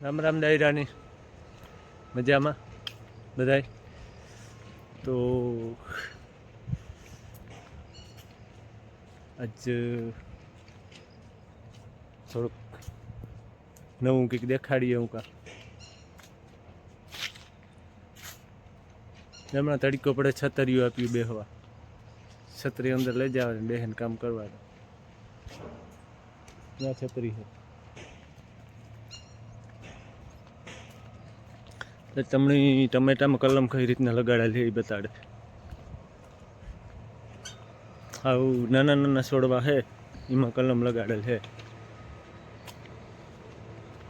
રામ રામ ડાયરાની મજામાં? બધાય? તો આજ થોડુંક નવું કંઈક દેખાડીએ હું કા. હમણાં તડકો પડે છતરીઓ આપ્યું બેહવા છત્રી અંદર લઈ જવાની, બેહન કામ કરવાનું. ના છત્રી છે? તમને ટમેટામાં કલમ કઈ રીતના લગાડેલી એ બતાડે. આવું નાના નાના છોડવા છે, એમાં કલમ લગાડેલ છે.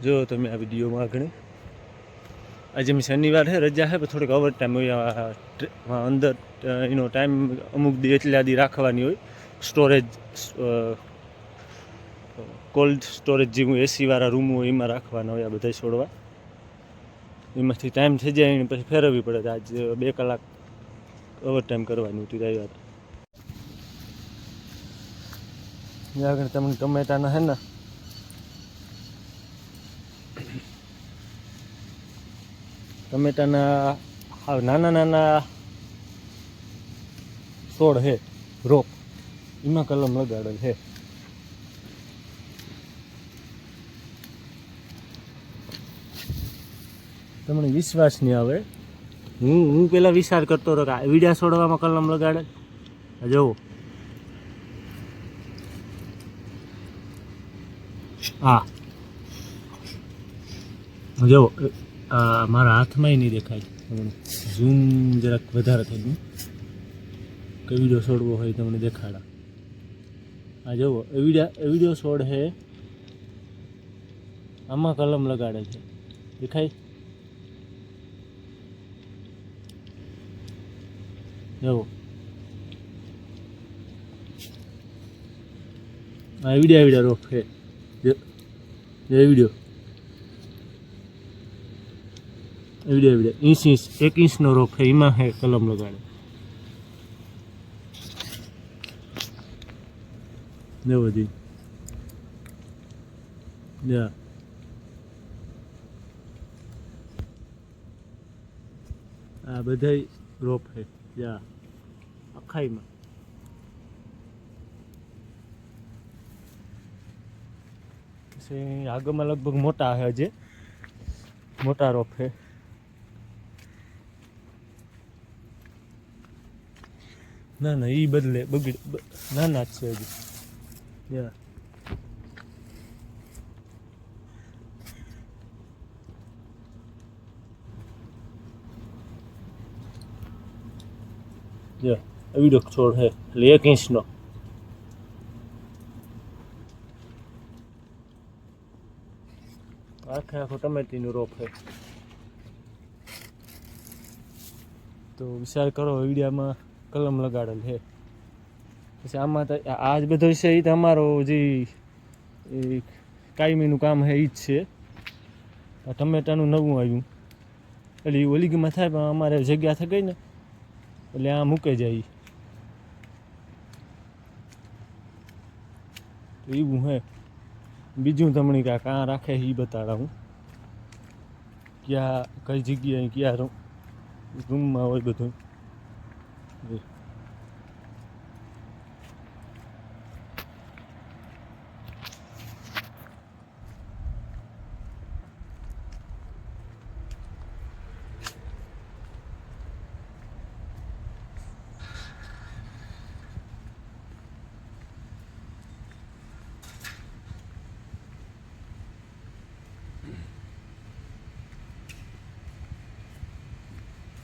જો તમે આ વિડીયોમાં આગળ. આજે મેં શનિવાર છે, રજા છે, પણ થોડીક ઓવર ટાઈમ અંદર એનો ટાઈમ અમુક દી એટલા દી રાખવાની હોય. સ્ટોરેજ કોલ્ડ સ્ટોરેજ જેવું એસીવાળા રૂમ હોય, એમાં રાખવાના હોય આ બધા છોડવા. એમાંથી ટાઈમ થઈ જાય એને પછી ફેરવવી પડે આજ બે કલાક ઓવર ટાઈમ કરવાની હતી રવિવાર આગળ તમને ટમેટાના હે ને? ટમેટાના નાના નાના છોડ છે રોપ. એમાં કલમ લગાડેલ છે તમને વિશ્વાસ નહીં આવે. હું હું પેલા વિચાર કરતો હતો કે વીડિયા છોડવામાં કલમ લગાડે. જોવો. હા. આ મારા હાથમાંય નહીં દેખાય. ઝૂમ જરાક વધારે થઈ કઈ વીડિયો છોડવો હોય તમને દેખાડા. આ જુઓ વીડિયો વીડિયો છોડ છે. આમાં કલમ લગાડે છે. દેખાય? જવો આ વીડિયો વીડિયો રોક છે જે video video video inch inch, એક ઇંચનો રોપ છે, એમાં હે કલમ લગાડે. ને જી જા. આ બધાય રોપ છે. યા અખાઈમાં પછી આગળમાં લગભગ મોટા છે હજે. મોટા રોપ છે ના ના એ બદલે બગડ નાના જ છે હજી. યા. જો એવી છોડ છે એટલે એક ઇંચનો. આખે આખો ટમેટીનું રોપ છે. તો વિચાર કરો ઈડિયામાં કલમ લગાડેલ છે. પછી આમાં તો આ જ બધો છે એ તમારો જે એ કાયમીનું કામ છે એ જ છે. આ ટમેટાનું નવું આવ્યું. એટલે એ ઓલીગીમાં થાય, પણ અમારે જગ્યા થઈ ગઈ ને એટલે આ મૂકે જાય. તો એવું હે. બીજું તમને કાંઈ કાં રાખે એ બતાડા હું. ક્યાં, કઈ જગ્યાએ ક્યાં રૂમ રૂમમાં હોય બધું.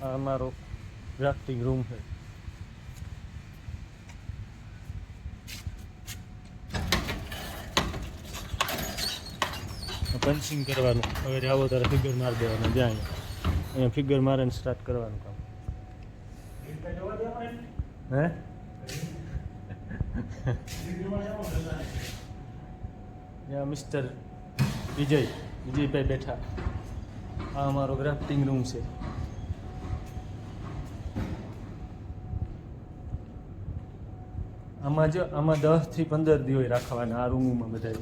આ અમારો ડ્રાફ્ટિંગ રૂમ છે. પંચિંગ કરવાનું. હવે આવો ત્યારે ફિગર મારી દેવાનું જ્યાં અહીંયા. ફિગર મારે સ્ટાર્ટ કરવાનું કામ. હે? ત્યાં મિસ્ટર વિજય. વિજયભાઈ બેઠા. આ અમારો ગ્રાફ્ટિંગ રૂમ છે. આમાં જ, આમાં દસથી પંદર દિવસ રાખવાના આ રૂમમાં બધા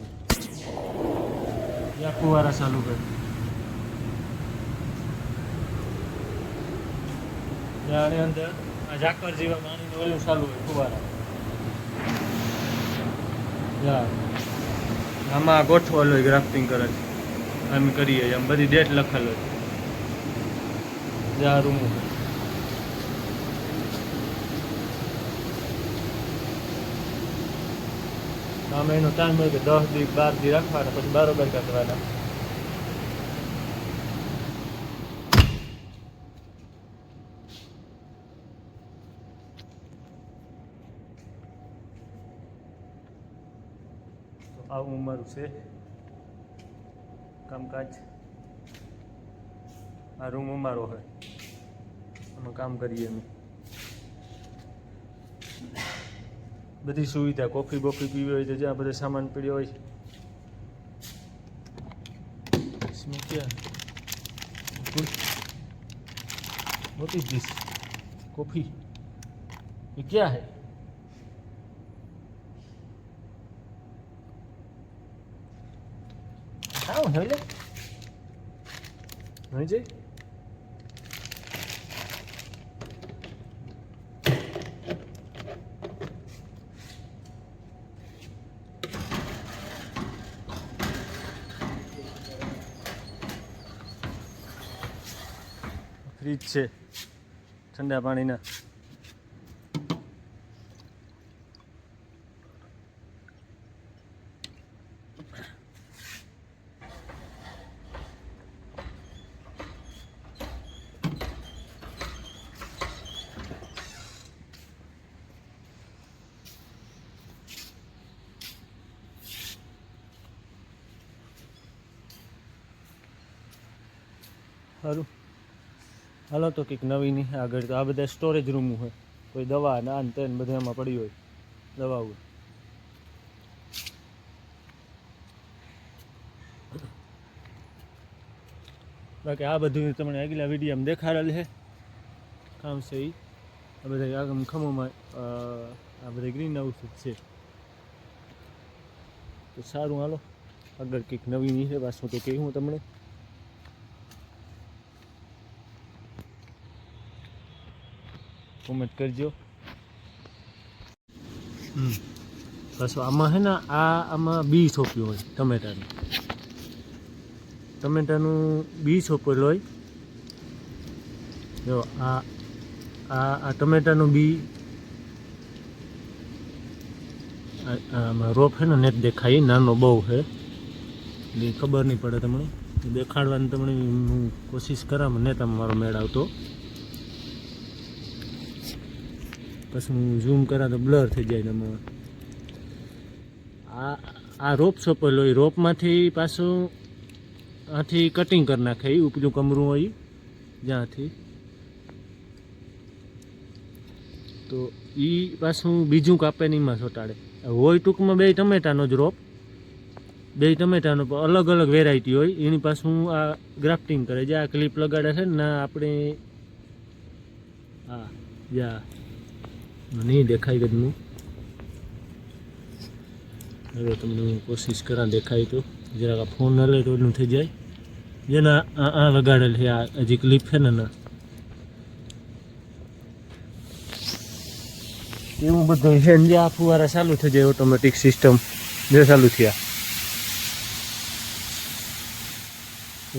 ત્યાં ફુવારા ચાલુ કરી. ત્યાં અંદર આ ઝાકર જેવા પાણીનું ઓલું ચાલુ હોય ફુવારા આમાં ગોઠવો ગ્રાફ્ટિંગ કરે છે. આમ કરીએ આમ બધી ડેટ લખેલ હોય જ્યાં રૂમ અમે એનો ટાઈમ હોય કે દસ દી, બાર દી રાખવાના, પછી બારોબાર કરવાના આવું અમારું છે. કામકાજ આ રૂમ અમારો હોય. અમે કામ કરીએ અમે. બધી સુવિધા કોફી બોફી પીવી હોય તો જ્યાં બધો સામાન પીડ્યો હોય. મોટી જીસ કોફી એ ક્યાં હૈ? Não, olha. Onde? ફ્રીજ છે ઠંડા પાણીના સારું હાલો તો કંઈક નવી નહીં આગળ. તો આ બધા સ્ટોરેજ રૂમ હોય. કોઈ દવા ના ને તે ને બધું પડી હોય. દવાઓ બાકી આ બધું તમને આગલા વિડીયોમાં દેખાડેલ છે. કામ છે એ આ બધા આગમ ખમોમાં આ બધા ગ્રીન હાઉસ છે. તો સારું, હાલો. આગળ કંઈક નવી નહીં છે. પાછું તો કહી હું તમને. કોમેન્ટ કરજો. બસ આમાં હે ને આ આમાં બી સોંપ્યું હોય, ટમેટાનું. ટમેટાનું બી સોંપેલું હોય. જો, આ આ આ ટમેટાનું બી આમાં રોપ છે ને, નેટ દેખાય. નાનો બહુ છે એટલે ખબર નહીં પડે તમને. દેખાડવાની તમને હું કોશિશ કરા ને તમારો મારો મેળ આવતો. પછી હું ઝૂમ કરા તો બ્લર થઈ જાય તમારે આ આ રોપ સોંપેલો એ રોપમાંથી પાછું આથી કટિંગ કરી નાખે એ ઉપલું કમરું હોય જ્યાંથી. તો એ પાછું બીજું કાપે ને એમાં ચોંટાડે હોય ટૂંકમાં બે ટમેટાનો જ રોપ. બે ટમેટાનો અલગ અલગ વેરાયટી હોય. એની પાછું આ ગ્રાફ્ટિંગ કરે. જે આ ક્લિપ લગાડે છે ને આપણે હા યા નહીં દેખાય ગદનું હવે તમને હું કોશિશ કરા, દેખાય તો. જરાક આ ફોન હલે તો એટલું થઈ જાય. જેના આ આ લગાડેલ છે, આ હજી ક્લિપ છે ને ના એવું બધું છે ને આ ફુવારા ચાલુ થઈ જાય ઓટોમેટિક સિસ્ટમ જે ચાલુ થયા.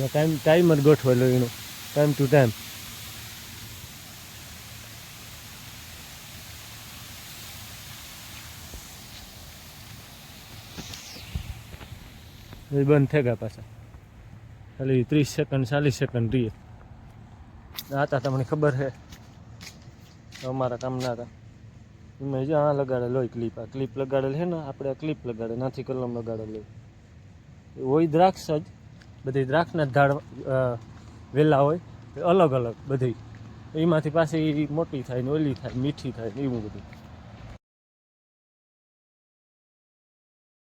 ટાઈમ ટાઈમર ગોઠવેલો એનો. ટાઈમ ટુ ટાઈમ બંધ થઈ ગયા પાછા. ખાલી ત્રીસ સેકન્ડ ચાલીસ સેકન્ડ રહીએ. હતા તમને ખબર છે. અમારા કામના હતા મેં જો આ લગાડેલ હોય ક્લિપ આ ક્લિપ લગાડેલ છે ને, આપણે આ ક્લિપ લગાડે, નાથી કલમ લગાડેલ હોય. હોય દ્રાક્ષ જ. બધી દ્રાક્ષના ઝાડ વેલા હોય. અલગ અલગ બધી. એમાંથી પાછી મોટી થાય ને ઓલી થાય, મીઠી થાય ને એવું બધું.